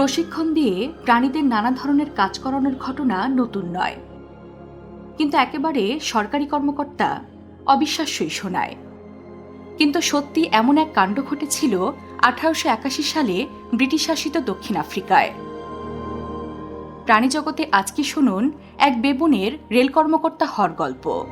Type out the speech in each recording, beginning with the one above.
প্রশিক্ষণ দিয়ে প্রাণীদের নানা ধরনের কাজ করানোর ঘটনা নতুন নয়। কিন্তু একেবারে সরকারি কর্মকর্তা অবিশ্বাস্যই শোনায়। কিন্তু সত্যি এমন এক কাণ্ড ঘটেছিল আঠারোশো একাশি সালে ব্রিটিশ শাসিত দক্ষিণ আফ্রিকায়। প্রাণীজগতে আজকে শুনুন, এক বেবুনের রেল কর্মকর্তা হর গল্প।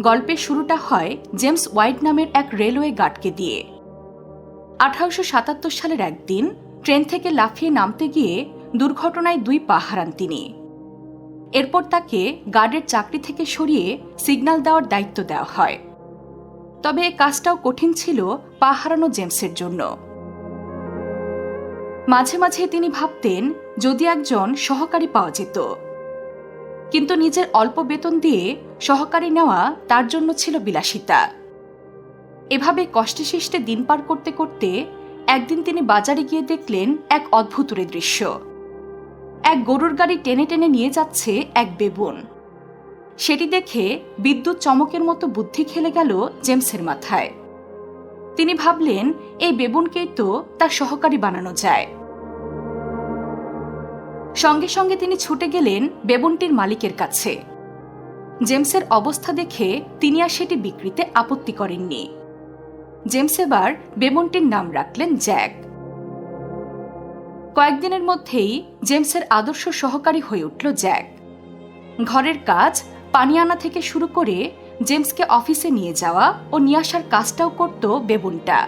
গল্পের শুরুটা হয় জেমস হোয়াইট নামের এক রেলওয়ে গার্ডকে দিয়ে। আঠারোশো সাতাত্তর সালের একদিন ট্রেন থেকে লাফিয়ে নামতে গিয়ে দুর্ঘটনায় দুই পা হারান তিনি। এরপর তাকে গার্ডের চাকরি থেকে সরিয়ে সিগন্যাল দেওয়ার দায়িত্ব দেওয়া হয়। তবে কাজটাও কঠিন ছিল পা হারানো জেমসের জন্য। মাঝে মাঝে তিনি ভাবতেন, যদি একজন সহকারী পাওয়া যেত কিন্তু নিজের অল্প বেতন দিয়ে সহকারী নেওয়া তার জন্য ছিল বিলাসিতা। এভাবে কষ্টে শিষ্টে দিন পার করতে করতে একদিন তিনি বাজারে গিয়ে দেখলেন এক অদ্ভুতুরে দৃশ্য। এক গরুর গাড়ি টেনে টেনে নিয়ে যাচ্ছে এক বেবুন। সেটি দেখে বিদ্যুৎ চমকের মতো বুদ্ধি খেলে গেল জেমসের মাথায়। তিনি ভাবলেন, এই বেবুনকেই তো তার সহকারী বানানো যায়। সঙ্গে সঙ্গে তিনি ছুটে গেলেন বেবুনটির মালিকের কাছে। জেমসের অবস্থা দেখে তিনি আর সেটি বিক্রিতে আপত্তি করেননি। জেমস এবার বেবুনটির নাম রাখলেন জ্যাক। কয়েকদিনের মধ্যেই জেমসের আদর্শ সহকারী হয়ে উঠল জ্যাক। ঘরের কাজ, পানি আনা থেকে শুরু করে জেমসকে অফিসে নিয়ে যাওয়া ও নিয়ে আসার কাজটাও করত বেবুনটা।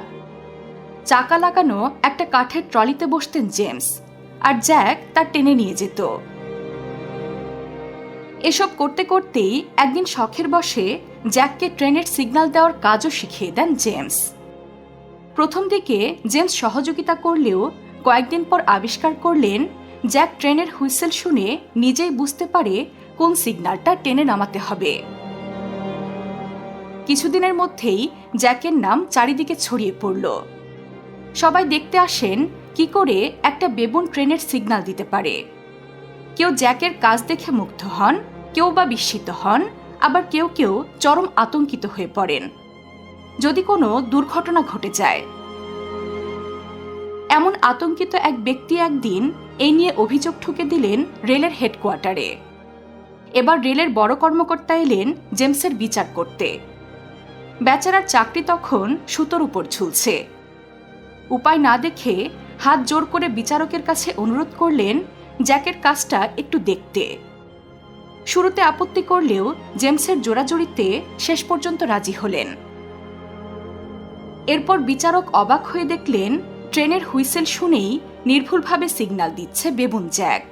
চাকা লাগানো একটা কাঠের ট্রলিতে বসতেন জেমস। আর জ্যাক তার টেনে নিয়ে যেত। এসব করতে করতেই একদিন শখের বসে জ্যাককে ট্রেনের সিগন্যাল দেওয়ার কাজও শিখিয়ে দেন জেমস। প্রথম দিকে জেমস সহযোগিতা করলেও কয়েকদিন পর আবিষ্কার করলেন, জ্যাক ট্রেনের হুইসেল শুনে নিজেই বুঝতে পারে কোন সিগন্যালটা টেনে নামাতে হবে। কিছুদিনের মধ্যেই জ্যাকের নাম চারিদিকে ছড়িয়ে পড়ল। সবাই দেখতে আসেন কি করে একটা বেবুন ট্রেনের সিগন্যাল দিতে পারে। কেউ জ্যাকের কাজ দেখে মুগ্ধ হন, কেউ বা বিস্মিত হন, আবার কেউ কেউ চরম আতঙ্কিত হয়ে পড়েন। যদি কোনো দুর্ঘটনা ঘটে যায়। এমন আতঙ্কিত এক ব্যক্তি একদিন এই নিয়ে অভিযোগ ঠুকে দিলেন রেলের হেডকোয়ার্টারে। এবার রেলের বড় কর্মকর্তা এলেন জেমসের বিচার করতে। বেচারার চাকরি তখন সুতোর উপর ঝুলছে। উপায় না দেখে হাত জোর করে বিচারকের কাছে অনুরোধ করলেন জ্যাকের কাজটা একটু দেখতে। শুরুতে আপত্তি করলেও জেমসের জোড়াজড়িতে শেষ পর্যন্ত রাজি হলেন। এরপর বিচারক অবাক হয়ে দেখলেন, ট্রেনের হুইসেল শুনেই নির্ভুলভাবে সিগন্যাল দিচ্ছে বেবুন জ্যাক।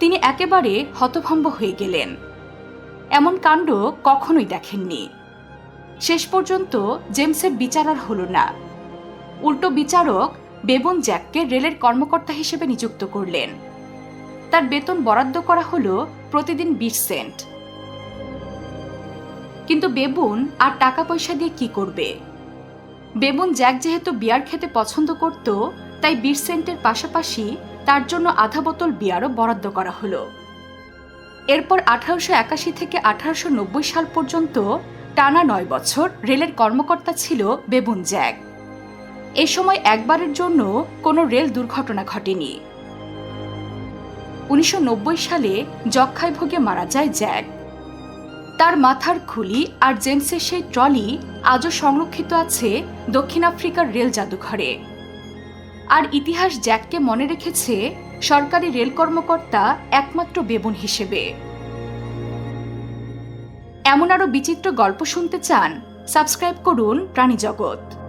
তিনি একেবারে হতভম্ব হয়ে গেলেন। এমন কাণ্ড কখনোই দেখেননি। শেষ পর্যন্ত জেমসের বিচার আর হল না। উল্টো বিচারক বেবুন জ্যাককে রেলের কর্মকর্তা হিসেবে নিযুক্ত করলেন। তার বেতন বরাদ্দ করা হল প্রতিদিন বিশ সেন্ট। কিন্তু বেবুন আর টাকা পয়সা দিয়ে কি করবে? বেবুন জ্যাক যেহেতু বিয়ার খেতে পছন্দ করত, তাই বিশ সেন্টের পাশাপাশি তার জন্য আধা বোতল বিয়ারও বরাদ্দ করা হলো। এরপর আঠারোশো একাশি থেকে আঠারোশো নব্বই সাল পর্যন্ত টানা নয় বছর রেলের কর্মকর্তা ছিল বেবুন জ্যাক। এ সময় একবারের জন্য কোনো রেল দুর্ঘটনা ঘটেনি। উনিশশো নব্বই সালে যক্ষায় ভোগে মারা যায় জ্যাক। তার মাথার খুলি আর জেমসের সেই ট্রলি আজও সংরক্ষিত আছে দক্ষিণ আফ্রিকার রেল জাদুঘরে। আর ইতিহাস জ্যাককে মনে রেখেছে সরকারি রেল কর্মকর্তা একমাত্র বেবুন হিসেবে। এমন আরও বিচিত্র গল্প শুনতে চান, সাবস্ক্রাইব করুন প্রাণী জগৎ